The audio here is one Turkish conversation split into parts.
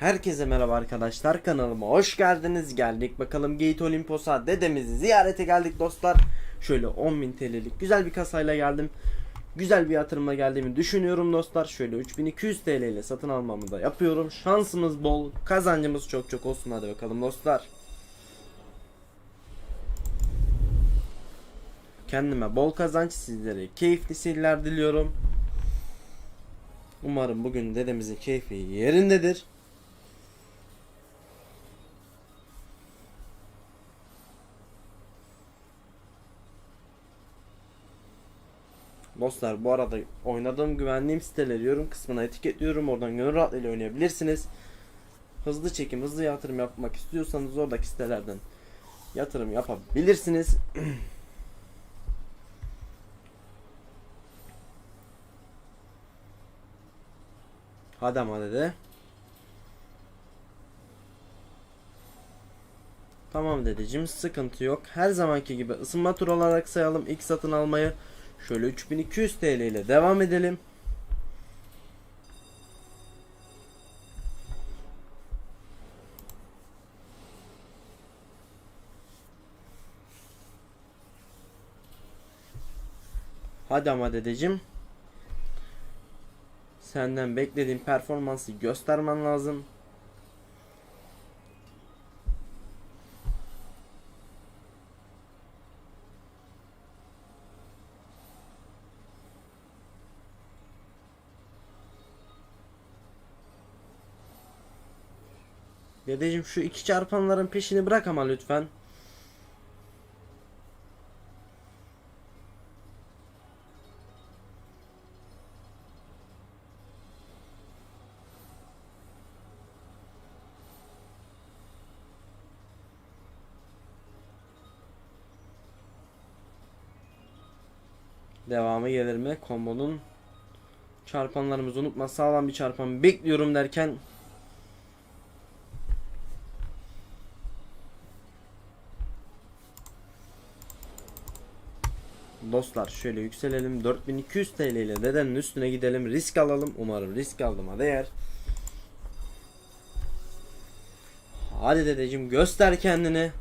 Herkese merhaba arkadaşlar kanalıma hoş geldiniz. Geldik bakalım Gate Olimpos'a. Dedemizi ziyarete geldik dostlar. Şöyle 10.000 TL'lik güzel bir kasayla geldim. Güzel bir yatırımla geldiğimi düşünüyorum dostlar. Şöyle 3200 TL ile satın almamı da yapıyorum. Şansımız bol kazancımız çok çok olsun. Hadi bakalım dostlar. Kendime bol kazanç sizlere keyifli seyirler diliyorum. Umarım bugün dedemizin keyfi yerindedir Dostlar bu arada oynadığım güvenliğim siteleri yorum kısmına etiketliyorum. Oradan gönül rahatlığıyla oynayabilirsiniz. Hızlı çekim, hızlı yatırım yapmak istiyorsanız oradaki sitelerden yatırım yapabilirsiniz. Hadi ama dede. Tamam dedeciğim sıkıntı yok. Her zamanki gibi ısınma turu olarak sayalım ilk satın almayı. Şöyle 3200 TL ile devam edelim. Hadi ama dedeciğim. Senden beklediğim performansı göstermen lazım. Dedeciğim şu iki çarpanların peşini bırak ama lütfen. Devamı gelir mi? Kombonun çarpanlarımızı unutma. Sağlam bir çarpan bekliyorum derken Dostlar şöyle yükselelim. 4200 TL ile dedenin üstüne gidelim. Risk alalım. Umarım risk aldığıma değer. Hadi dedeciğim göster kendini.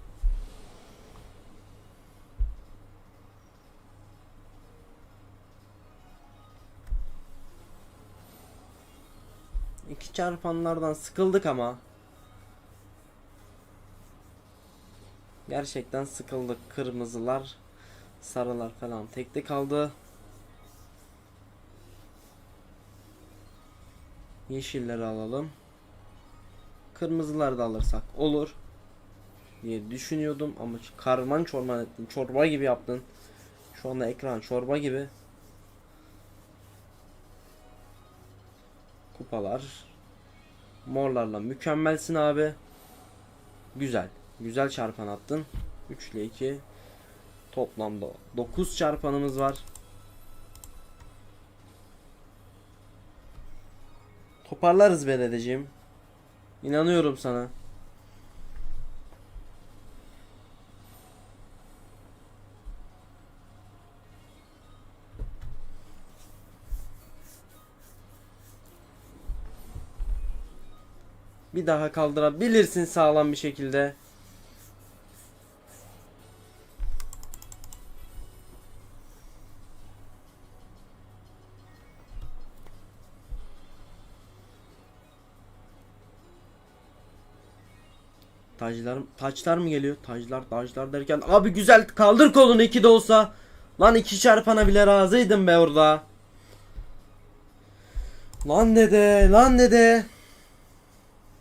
İki çarpanlardan sıkıldık ama. Gerçekten sıkıldık kırmızılar Sarılar falan tekte kaldı. Yeşilleri alalım. Kırmızılar da alırsak olur diye düşünüyordum ama karman çorman ettin. Çorba gibi yaptın. Şu anda ekran çorba gibi. Kupalar. Morlarla mükemmelsin abi. Güzel. Güzel çarpan attın. 3 ile 2 Toplamda 9 çarpanımız var. Toparlarız be dedeciğim. İnanıyorum sana. Bir daha kaldırabilirsin sağlam bir şekilde. Taclar, taçlar mı geliyor? Taclar, taclar derken abi güzel kaldır kolunu iki de olsa. Lan iki çarpana bile razıydım be orada. Lan dede, lan dede.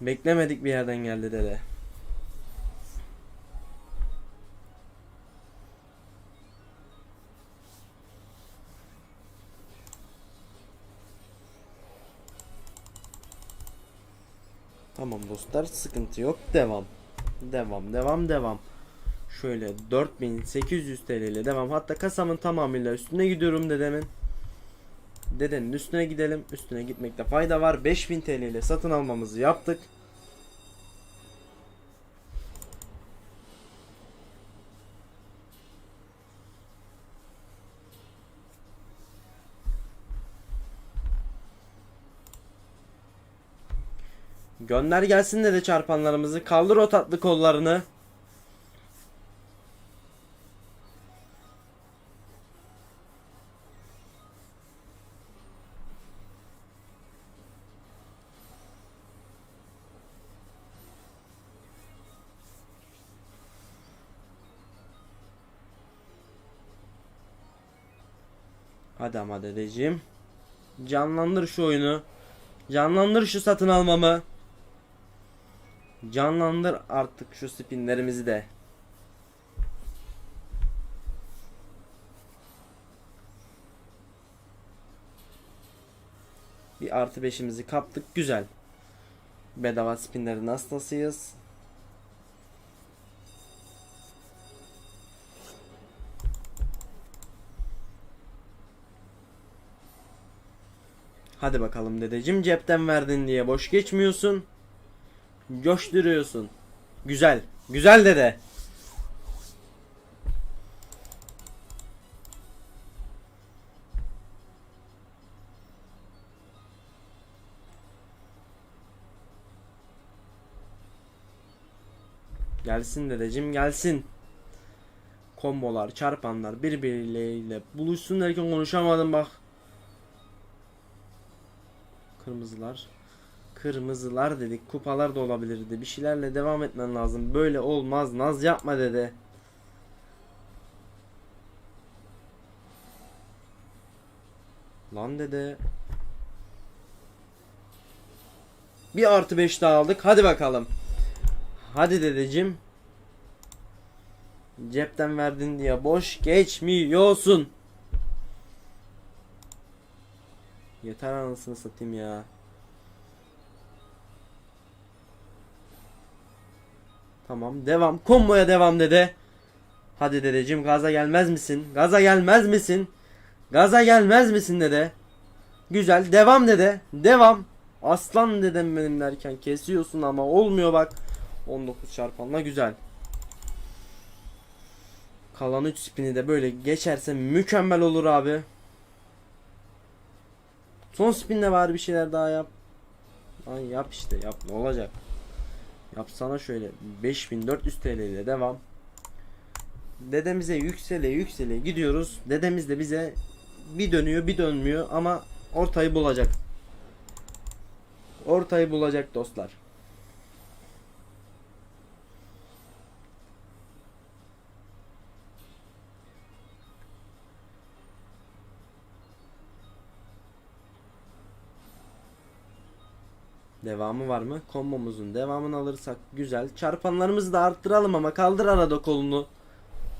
Beklemedik bir yerden geldi dede. Tamam dostlar sıkıntı yok. Devam. Devam devam devam. Şöyle 4800 TL ile devam. Hatta kasamın tamamıyla üstüne gidiyorum dedemin. Dedenin üstüne gidelim. Üstüne gitmekte fayda var. 5000 TL ile satın almamızı yaptık. Gönder gelsin de çarpanlarımızı. Kaldır o tatlı kollarını. Hadi ama dedeciğim. Canlandır şu oyunu. Canlandır şu satın almamı. Canlandır artık şu spinlerimizi de. Bir artı beşimizi kaptık. Güzel. Bedava spinlerin hastasıyız. Hadi bakalım dedeciğim cepten verdin diye boş geçmiyorsun. Coşturuyorsun. Güzel. Güzel dede. Gelsin dedeciğim gelsin. Kombolar, çarpanlar birbirleriyle buluşsun derken konuşamadım bak. Kırmızılar. Kırmızılar dedik. Kupalar da olabilirdi. Bir şeylerle devam etmen lazım. Böyle olmaz. Naz yapma dede. Lan dede. Bir artı 5 daha aldık. Hadi bakalım. Hadi dedeciğim. Cepten verdin diye boş geçmiyorsun. Yeter anasını satayım ya. Tamam devam. Komboya devam dede. Hadi dedeciğim gaza gelmez misin? Gaza gelmez misin? Gaza gelmez misin dede? Güzel devam dede. Devam. Aslan dedem benim derken kesiyorsun ama olmuyor bak. 19 çarpanla güzel. Kalan 3 spini de böyle geçerse mükemmel olur abi. Son spinle var bir şeyler daha yap. Lan yap işte yap ne olacak? Yapsana şöyle 5400 TL ile devam. Dedemize yüksele yüksele gidiyoruz. Dedemiz de bize bir dönüyor bir dönmüyor ama ortayı bulacak. Ortayı bulacak dostlar. Devamı var mı? Kombomuzun devamını alırsak güzel. Çarpanlarımızı da arttıralım ama kaldır arada kolunu.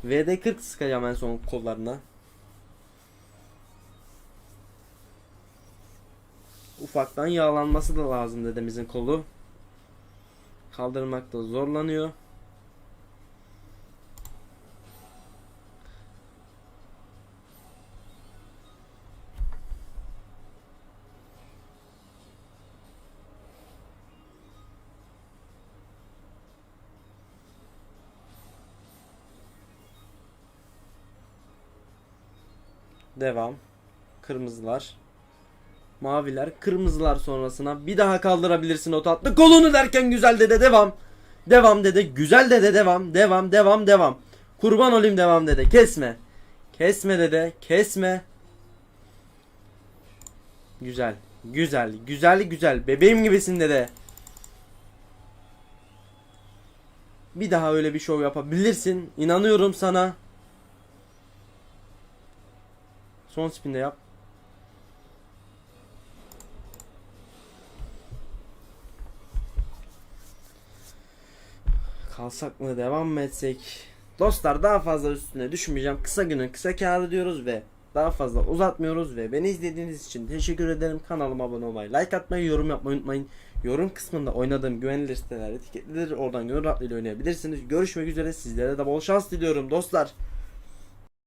VD40 sıkacağım en son kollarına. Ufaktan yağlanması da lazım dedemizin kolu. Kaldırmakta zorlanıyor. Devam. Kırmızılar. Maviler. Kırmızılar sonrasına bir daha kaldırabilirsin o tatlı kolunu derken güzel dede devam. Devam dede. Güzel dede devam. Devam devam devam. Kurban olayım devam dede. Kesme. Kesme dede. Kesme. Güzel. Güzel. Güzel güzel. Bebeğim gibisin dede. Bir daha öyle bir şov yapabilirsin. İnanıyorum sana. Son spinde yap. Kalsak mı devam mı etsek? Dostlar daha fazla üstüne düşmeyeceğim. Kısa günün kısa kârı diyoruz ve daha fazla uzatmıyoruz ve beni izlediğiniz için teşekkür ederim. Kanalıma abone olmayı, like atmayı, yorum yapmayı unutmayın. Yorum kısmında oynadığım güvenilir siteler etiketlidir. Oradan gönül rahatlığıyla oynayabilirsiniz. Görüşmek üzere. Sizlere de bol şans diliyorum dostlar.